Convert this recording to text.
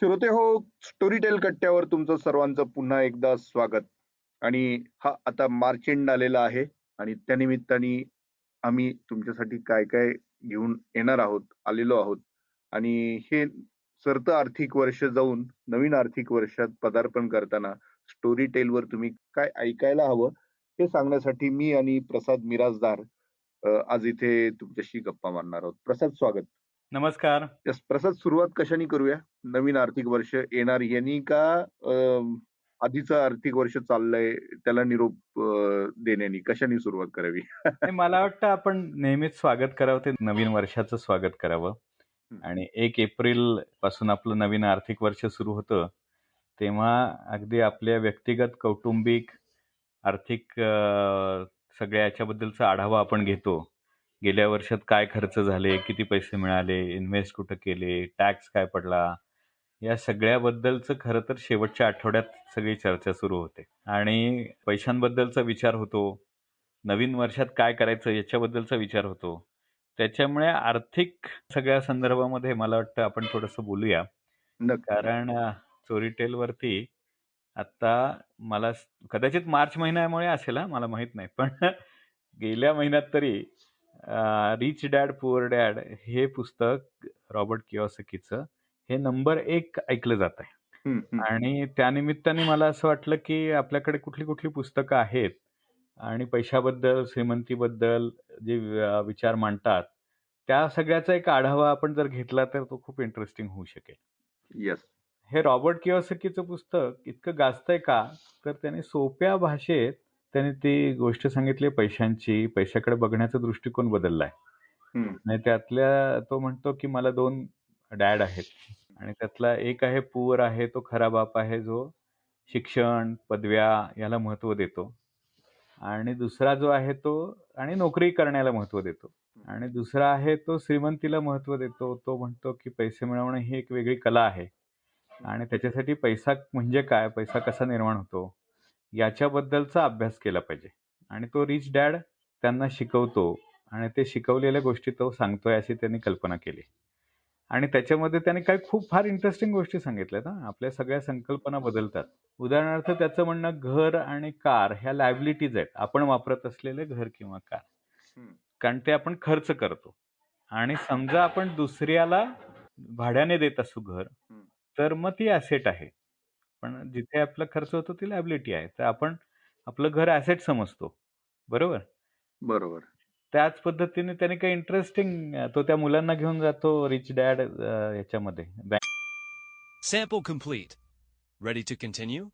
श्रोते हो story tail कट्ट्यावर तुमचं सर्वांचं पुन्हा एकदा स्वागत. आणि हा आता मार्च एंड आलेला आहे आणि त्यानिमित्ताने आम्ही तुमच्यासाठी काय काय घेऊन येणार आहोत आलेलो आहोत. आणि हे सरतं आर्थिक वर्ष जाऊन नवीन आर्थिक वर्षात पदार्पण करताना स्टोरी टेलवर तुम्ही काय ऐकायला हवं हे सांगण्यासाठी मी आणि प्रसाद मिराजदार आज इथे तुमच्याशी गप्पा मारणार आहोत. प्रसाद स्वागत. नमस्कार. प्रसाद सुरुवात कशाने करूया? नवीन आर्थिक वर्ष येणार यांनी का आधीचं आर्थिक वर्ष चाललंय त्याला निरोप देण्यानी? कशाने सुरुवात करावी? मला वाटतं आपण नेहमीच स्वागत करावं ते नवीन वर्षाचं स्वागत करावं. आणि एक एप्रिलपासून आपलं नवीन आर्थिक वर्ष सुरू होतं तेव्हा अगदी आपल्या व्यक्तिगत कौटुंबिक आर्थिक सगळ्या याच्याबद्दलचा आढावा आपण घेतो. गेल्या वर्षात काय खर्च झाले? किती पैसे मिळाले? इन्व्हेस्ट कुठं केले? टॅक्स काय पडला? या सगळ्याबद्दलचं खरं तर शेवटच्या आठवड्यात सगळी चर्चा सुरू होते. आणि पैशांबद्दलचा विचार होतो. नवीन वर्षात काय करायचं याच्याबद्दलचा विचार होतो. त्याच्यामुळे आर्थिक सगळ्या संदर्भामध्ये मला वाटतं आपण थोडंसं बोलूया. कारण अ, चोरीटेलवरती आता मला कदाचित मार्च महिन्यामुळे असेल हा मला माहीत नाही. पण गेल्या महिन्यात तरी रिच डॅड पुअर डॅड हे पुस्तक रॉबर्ट किओसकीचं. हे नंबर एक ऐकलं जात आहे. आणि त्यानिमित्ताने मला असं वाटलं की आपल्याकडे कुठली कुठली पुस्तकं आहेत आणि पैशाबद्दल श्रीमंतीबद्दल जे विचार मांडतात त्या सगळ्याचा एक आढावा आपण जर घेतला तर तो खूप इंटरेस्टिंग होऊ शकेल. येस हे रॉबर्ट किओसकीचं पुस्तक इतकं गाजतंय का? तर त्याने सोप्या भाषेत त्याने ती गोष्ट सांगितली पैशांची. पैशाकडे बघण्याचा दृष्टिकोन बदललाय हम्म, आणि त्यातल्या तो म्हणतो की मला दोन डॅड आहेत. आणि त्यातला एक आहे पुअर आहे तो खरा बाप आहे जो शिक्षण पदव्या याला महत्त्व देतो. आणि दुसरा जो आहे तो आणि नोकरी करण्याला महत्त्व देतो. आणि दुसरा आहे तो श्रीमंतीला महत्त्व देतो. तो म्हणतो की पैसे मिळवणं ही एक वेगळी कला आहे. आणि त्याच्यासाठी पैसा म्हणजे काय? पैसा कसा निर्माण होतो? याच्याबद्दलचा अभ्यास केला पाहिजे. आणि तो रिच डॅड त्यांना शिकवतो आणि ते शिकवलेल्या गोष्टी तो सांगतोय अशी त्यांनी कल्पना केली. आणि त्याच्यामध्ये त्याने काही खूप फार इंटरेस्टिंग गोष्टी सांगितल्यात हा. आपल्या सगळ्या संकल्पना बदलतात. उदाहरणार्थ त्याचं म्हणणं घर आणि कार ह्या लायबिलिटीज आहेत. आपण वापरत असलेले घर किंवा कार. कारण ते आपण खर्च करतो. आणि समजा आपण दुसऱ्याला भाड्याने देत असू घर. तर मग ती ॲसेट आहे. पण जिथे आपला खर्च होतो ती लायबिलिटी आहे. तर आपण आपलं घर ॲसेट समजतो. बरोबर? बरोबर. त्याच पद्धतीने त्याने काही इंटरेस्टिंग तो त्या मुलांना घेऊन जातो रिच डॅड याच्यामध्ये. Bank Sample complete. Ready to continue?